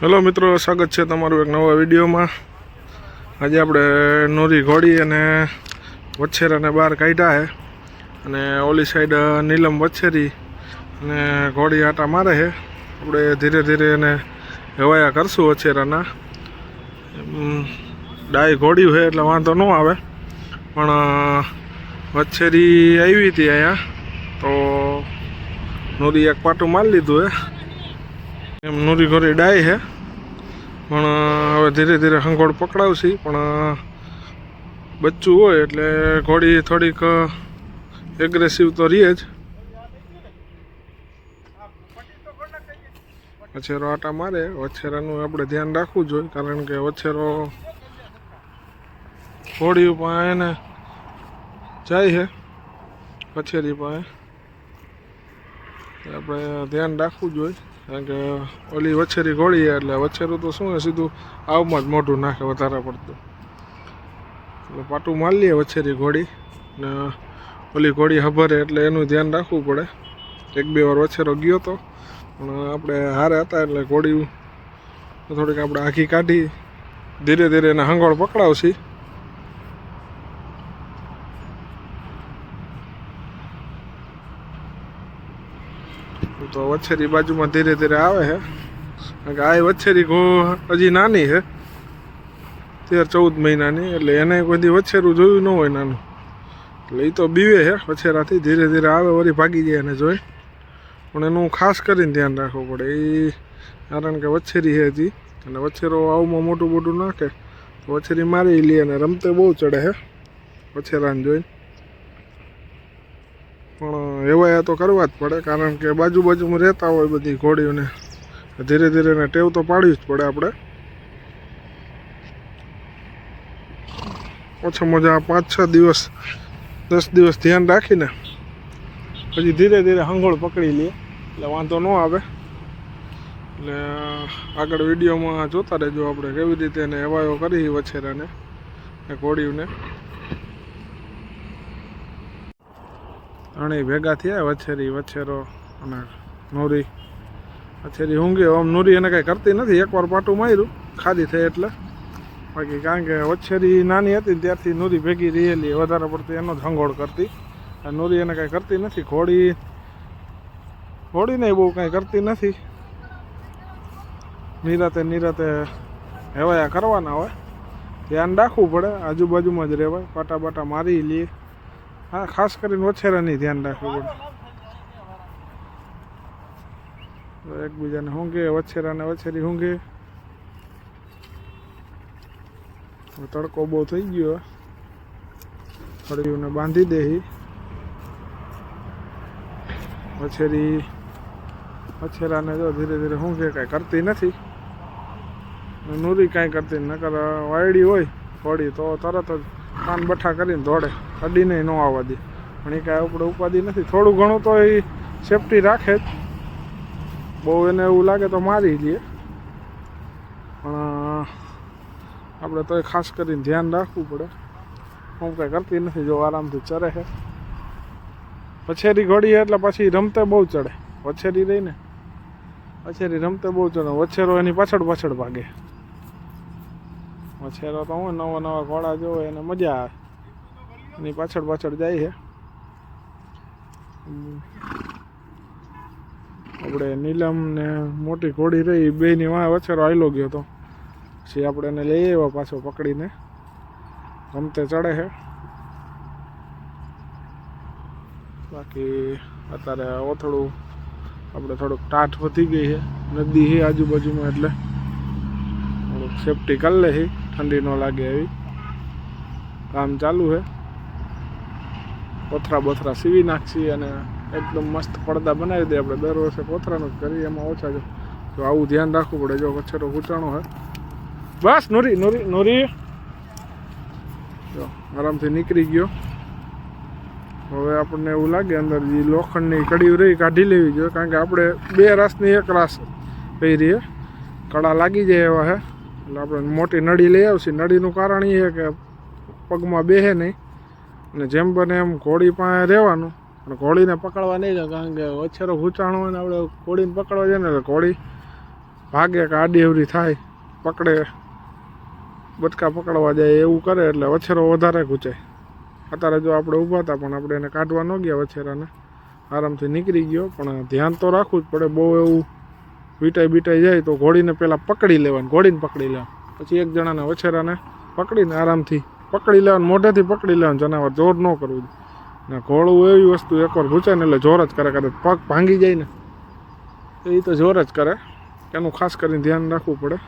Hello મિત્રો, સ્વાગત છે તમારું એક નવા વિડીયોમાં. આજે આપણે નોરી ઘોડી અને વચ્છેરાને બહાર કાઢ્યા છે અને ઓલી સાઈડ નીલમ વચ્છેરી અને ઘોડી આટા મારે છે આપણે ધીરે ધીરે એને હવાયા કરશું વચ્છેરાના ડાય ઘોડી છે એટલે વાંધો ન આવે. પણ વચ્છેરી આવી હતી અહીંયા. તો નોરી એક પાટું મારી લીધું હે. એમ નૂરી ઘોરી ડાય છે પણ હવે ધીરે ધીરે હંગોળ પકડાવશી, પણ બચ્ચું હોય એટલે ઘોડી થોડીક એગ્રેસિવ તો રહે જ. વછેરો આટા મારે, વછેરાનું આપણે ધ્યાન રાખવું જોઈએ કારણ કે વછેરો ઘોડી પાસે એને જાય છે વછેરી પાસે. આપણે ધ્યાન રાખવું જોઈએ કારણ કે ઓલી વછેરી ઘોડી એટલે વછેરું તો શું સીધું આવમાં જ મોઢું નાખે વધારે પડતું. એટલે પાટું મારી લઈએ વછેરી ઘોડી ને ઓલી ઘોડી હભરે એટલે એનું ધ્યાન રાખવું પડે. એક બે વાર વછેરો ગયો તો. પણ આપણે હારે હતા એટલે ઘોડી થોડીક આપણે આખી કાઢી, ધીરે ધીરે એને હંગોળ પકડાવશી. તો વછેરી બાજુમાં ધીરે ધીરે આવે છે વછેરી આ વચ્છેરી ઘો હજી નાની છે તેર ચૌદ મહિનાની, એટલે એને કોઈ દી વછેરું જોયું ન હોય નાનું. એટલે એ તો બીવે છે વછેરાથી ધીરે ધીરે આવે, વળી ભાગી જાય એને જોઈ. પણ એનું ખાસ કરીને ધ્યાન રાખવું પડે. એ કારણ કે વછેરી છે હજી, અને વછેરો આવમાં મોટું મોટું નાખે, તો વછેરી મારી લે અને રમતે બહુ ચડે છે વછેરાને જોઈને. પણ એવાયા તો કરવા જ પડે, કારણ કે બાજુ બાજુમાં રહેતા હોય બધી ઘોડીઓને. ધીરે ધીરે એને ટેવ તો પાડવી જ પડે આપણે. ઓછામાં ઓછા પાંચ છ દિવસ, દસ દિવસ ધ્યાન રાખીને, પછી ધીરે ધીરે હંગોળ પકડી લઈએ એટલે વાંધો ન આવે. એટલે આગળ વિડીયોમાં જોતા રહેજો આપણે કેવી રીતે એને એવાયો કરી વછેરાને ઘોડીઓને. ત્રણેય ભેગા થયા, વછેરી, વછેરો અને નોરી. વછેરી ઊંઘી આમ નોરી એને કાંઈ કરતી નથી. એકવાર પાટું માર્યું ખાલી થઈ એટલે. બાકી કારણ કે વછેરી નાની હતી ત્યારથી નોરી ભેગી રહેલી, વધારે પડતી એનો જ હંગોળ કરતી. નોરી એને કાંઈ કરતી નથી. ઘોડી, ઘોડીને બહુ કાંઈ કરતી નથી. નિરાતે નિરાતે હેવાયા કરવાના હોય. ધ્યાન રાખવું પડે, આજુબાજુમાં જ રહેવાય. પાટા બાટા મારી લઈએ હા, ખાસ કરીને વછેરાની ધ્યાન રાખવું પડે. એકબીજાને ઊંઘે વછેરાને વછેરી ઊંઘે તડકો બહુ થઈ ગયો. થોડીઓને બાંધી દે વછેરી વછેરાને જો ધીરે ધીરે ઊંઘે કાંઈ કરતી નથી. નુરી કાંઈ કરતી. નકર વાયડી હોય થોડી તો તરત જ કાન બઠા કરીને દોડે. અડીને ન આવવા દે. પણ એ કાંઈ આપણે ઉપાધિ નથી. થોડું ઘણું તો એ સેફટી રાખે જ. બહુ એને એવું લાગે તો મારી લે. પણ આપણે તો ખાસ કરીને ધ્યાન રાખવું પડે. હું કાંઈ કરતી નથી. જો આરામથી ચરે છે. પછેરી ઘોડી એટલે પછી રમતે બહુ ચડે. વછેરી રહીને. પછેરી રમતે બહુ ચડે. વછેરો એની પાછળ પાછળ ભાગે. વછેરો તો હું નવા નવા ઘોડા જોવે એને મજા આવે. એની પાછળ પાછળ જાય છે. આપણે નીલમ ને મોટી ઘોડી રહી બેની વાંહે વછેરો આવેલો ગયો તો. પછી આપણે એને લઈ આવ્યા પાછો પકડીને. રમતે ચડે છે. બાકી અત્યારે ઓથડું આપણે થોડુંક ટાટ વધી ગઈ છે. નદી છે આજુબાજુમાં એટલે. થોડુંક સેફટી કરી લે ઠંડી ન લાગે એવી. કામ ચાલુ છે કોથરા બોથરા સીવી નાખશી અને એકદમ મસ્ત પડદા બનાવી દે આપણે. દર વર્ષે કોથરાનું જ કરીએ, એમાં ઓછા જો. તો આવું ધ્યાન રાખવું પડે. જો કચ્છરો ખૂંચાણો હોય બસ, નોરી નોરી નોરી. જો, આરામથી નીકળી ગયો. હવે આપણને એવું લાગે અંદર જે લોખંડની કડી રહી, કાઢી લેવી જોઈએ. કારણ કે આપણે બે રાસની એક રાસ પહેરીએ. કડા લાગી જાય એવા છે એટલે આપણે મોટી નળી લઈ આવશે. નળીનું કારણ એ કે પગમાં બેહે નહીં. અને જેમ બને એમ ઘોડી પાસે રહેવાનું. પણ ઘોડીને પકડવા નહીં જાય, કારણ કે વચ્છેરો ઘૂંચાણો હોય ને આપણે ઘોડીને પકડવા જઈએ ને એટલે ઘોડી ભાગે કે આડી અવરી થાય. પકડે બટકા પકડવા જાય એવું કરે એટલે વછેરો વધારે ઘૂંચાય. અત્યારે જો આપણે ઊભા હતા પણ આપણે એને કાઢવા ન ગયા વછેરાને. આરામથી નીકળી ગયો, પણ ધ્યાન તો રાખવું જ પડે. બહુ એવું વીટાઈ બીટાઈ જાય તો ઘોડીને પહેલાં પકડી લેવાની, ઘોડીને પકડી લેવાનું. પછી એક જણાને વછેરાને પકડીને આરામથી પકડી લેવાનું, મોઢેથી પકડી લેવાનું, જનાવર જોર ન કરવું ને, ઘોડું એવી વસ્તુ એકવાર ઘૂંચાય ને એટલે જોર જ કરે કરે પગ ભાંગી જાય ને. એ તો જોર જ કરે, એનું ખાસ કરીને ધ્યાન રાખવું પડે.